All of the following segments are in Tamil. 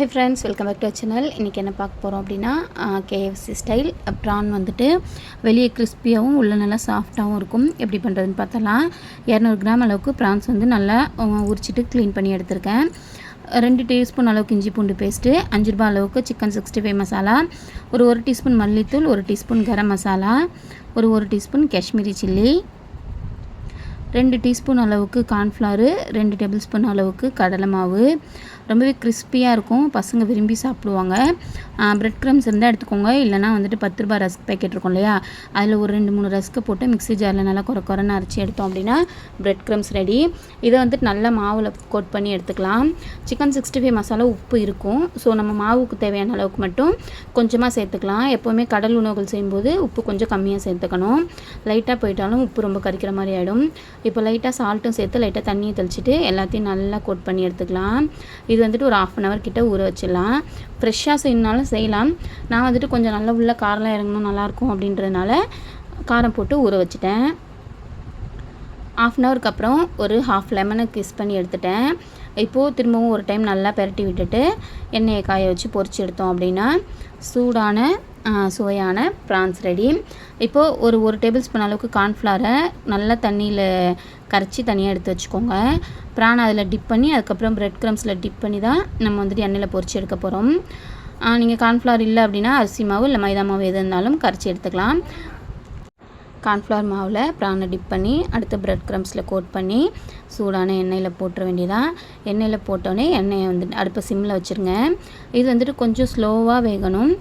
Hi friends welcome back to channel இன்றைக்கி என்ன பார்க்க போகிறோம் அப்படின்னா கேஎஃப்சி ஸ்டைல் ப்ரான் வந்துட்டு வெளியே கிறிஸ்பியாகவும் உள்ள நல்லா சாஃப்டாகவும் இருக்கும். எப்படி பண்ணுறதுன்னு பார்த்தலாம் இரநூறு கிராம் அளவுக்கு ப்ரான்ஸ் வந்து நல்லா உரிச்சிட்டு க்ளீன் பண்ணி எடுத்திருக்கேன். ரெண்டு டீஸ்பூன் அளவுக்கு இஞ்சி பூண்டு பேஸ்ட்டு அஞ்சு ரூபா அளவுக்கு சிக்கன் சிக்ஸ்டி ஃபைவ் மசாலா ஒரு ஒரு டீஸ்பூன் மல்லித்தூள் ஒரு டீஸ்பூன் கரம் மசாலா ஒரு ஒரு டீஸ்பூன் காஷ்மீரி சில்லி ரெண்டு டீஸ்பூன் அளவுக்கு கார்ன்ஃப்ளவரு ரெண்டு டேபிள் ஸ்பூன் அளவுக்கு கடலை மாவு. ரொம்பவே கிறிஸ்பியாக இருக்கும். பசங்க விரும்பி சாப்பிடுவாங்க. ப்ரெட் க்ரம்ஸ் இருந்தால் எடுத்துக்கோங்க. இல்லைனா வந்துட்டு பத்து ரூபாய் ரஸ்க் பேக்கெட் இருக்கும் இல்லையா? அதில் ஒரு ரெண்டு மூணு ரஸ்க்கை போட்டு மிக்ஸி ஜாரில் நல்லா குறை குறைன்னு அரைச்சி எடுத்தோம் அப்படின்னா ப்ரெட் க்ரம்ஸ் ரெடி இதை வந்துட்டு நல்லா மாவில் கோட் பண்ணி எடுத்துக்கலாம். சிக்கன் சிக்ஸ்டி ஃபைவ் மசாலா உப்பு இருக்கும். ஸோ நம்ம மாவுக்கு தேவையான அளவுக்கு மட்டும் கொஞ்சமாக சேர்த்துக்கலாம். எப்போவுமே கடல் உணவுகள் செய்யும்போது உப்பு கொஞ்சம் கம்மியாக சேர்த்துக்கணும். லைட்டாக போயிட்டாலும் உப்பு ரொம்ப கறிக்கிற மாதிரி ஆகிடும் இப்போ லைட்டாக சால்ட்டும் சேர்த்து லைட்டாக தண்ணியை தெளிச்சிட்டு எல்லாத்தையும் நல்லா கோட் பண்ணி எடுத்துக்கலாம். இது வந்துட்டு ஒரு ஆஃப் அன் ஹவர் கிட்டே ஊற வச்சிடலாம். ஃப்ரெஷ்ஷாக செய்யணுனாலும் செய்யலாம். நான் வந்துட்டு கொஞ்சம் நல்லா உள்ள காரெலாம் இறங்கணும் நல்லாயிருக்கும் அப்படின்றதுனால காரம் போட்டு ஊற வச்சுட்டேன். ஆஃப் அன் ஹவருக்கு அப்புறம் ஒரு ஹாஃப் லெமனை கிஸ் பண்ணி எடுத்துட்டேன். இப்போது திரும்பவும் ஒரு டைம் நல்லா பெரட்டி விட்டுட்டு எண்ணெயை காய வச்சு பொறிச்சு எடுத்தோம் அப்படின்னா சூடான சுவையான ப்ரான்ஸ் ரெடி இப்போது ஒரு ஒரு டேபிள் ஸ்பூன் அளவுக்கு கார்ன்ஃப்ளாரை நல்லா தண்ணியில் கரைச்சி தனியாக எடுத்து வச்சுக்கோங்க. ப்ரான் அதில் டிப் பண்ணி அதுக்கப்புறம் ப்ரெட் க்ரம்ஸில் டிப் பண்ணி தான் நம்ம வந்துட்டு எண்ணெயில் பொறிச்சு எடுக்க போகிறோம் நீங்கள் கார்ன்ஃப்ளவர் இல்லை அப்படின்னா அரிசி மாவு இல்லை மைதா மாவு எது இருந்தாலும் கரைச்சி எடுத்துக்கலாம். கார்ன்ஃப்ளவர் மாவில் ப்ரானை டிப் பண்ணி அடுத்து ப்ரெட் க்ரம்ஸில் கோட் பண்ணி சூடான எண்ணெயில் போட்டுற வேண்டியதான் எண்ணெயில் போட்டோடனே எண்ணெயை வந்துட்டு அடுப்பை சிம்மில் வச்சுருங்க. இது வந்துட்டு கொஞ்சம் ஸ்லோவாக வேகணும்.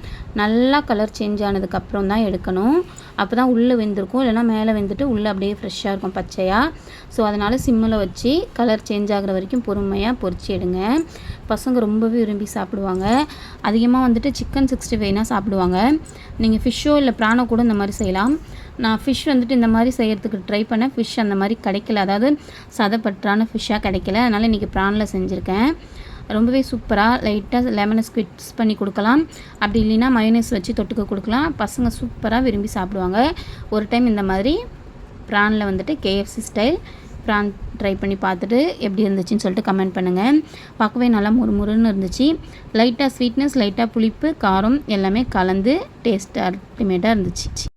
நல்லா கலர் சேஞ்ச் ஆனதுக்கப்புறம் தான் எடுக்கணும். அப்போ தான் உள்ளே வெந்திருக்கும். இல்லைனா மேலே வெந்துட்டு உள்ளே அப்படியே ஃப்ரெஷ்ஷாக இருக்கும் பச்சையாக ஸோ அதனால் சிம்மில் வச்சு கலர் சேஞ்ச் ஆகிற வரைக்கும் பொறுமையாக பொறிச்சு எடுங்க. பசங்க ரொம்பவே விரும்பி சாப்பிடுவாங்க. அதிகமாக வந்துட்டு சிக்கன் சிக்ஸ்டி ஃபைவ்னால் சாப்பிடுவாங்க நீங்கள் ஃபிஷ்ஷோ இல்லை ப்ரானோ கூட இந்த மாதிரி செய்யலாம். நான் ஃபிஷ் வந்துட்டு இந்த மாதிரி செய்கிறதுக்கு ட்ரை பண்ணேன் ஃபிஷ் அந்த மாதிரி கிடைக்கல. அதாவது சதப்பற்றான ஃபிஷ்ஷாக கிடைக்கல. அதனால் இன்றைக்கி ப்ரானில் செஞ்சுருக்கேன். ரொம்பவே சூப்பராக லைட்டாக லெமனை ஸ்குவிட்ஸ் பண்ணி கொடுக்கலாம். அப்படி இல்லைன்னா மயோனைஸ் வச்சு தொட்டுக்க கொடுக்கலாம். பசங்க சூப்பராக விரும்பி சாப்பிடுவாங்க. ஒரு டைம் இந்த மாதிரி ப்ரானில் வந்துட்டு கேஎஃப்சி ஸ்டைல் ப்ரான் ட்ரை பண்ணி பார்த்துட்டு எப்படி இருந்துச்சுன்னு சொல்லிட்டு கமெண்ட் பண்ணுங்கள் பார்க்கவே நல்லா முறுமுறுன்னு இருந்துச்சு. லைட்டாக ஸ்வீட்னஸ் லைட்டாக புளிப்பு காரம் எல்லாமே கலந்து டேஸ்ட் அல்டிமேட்டாக இருந்துச்சு.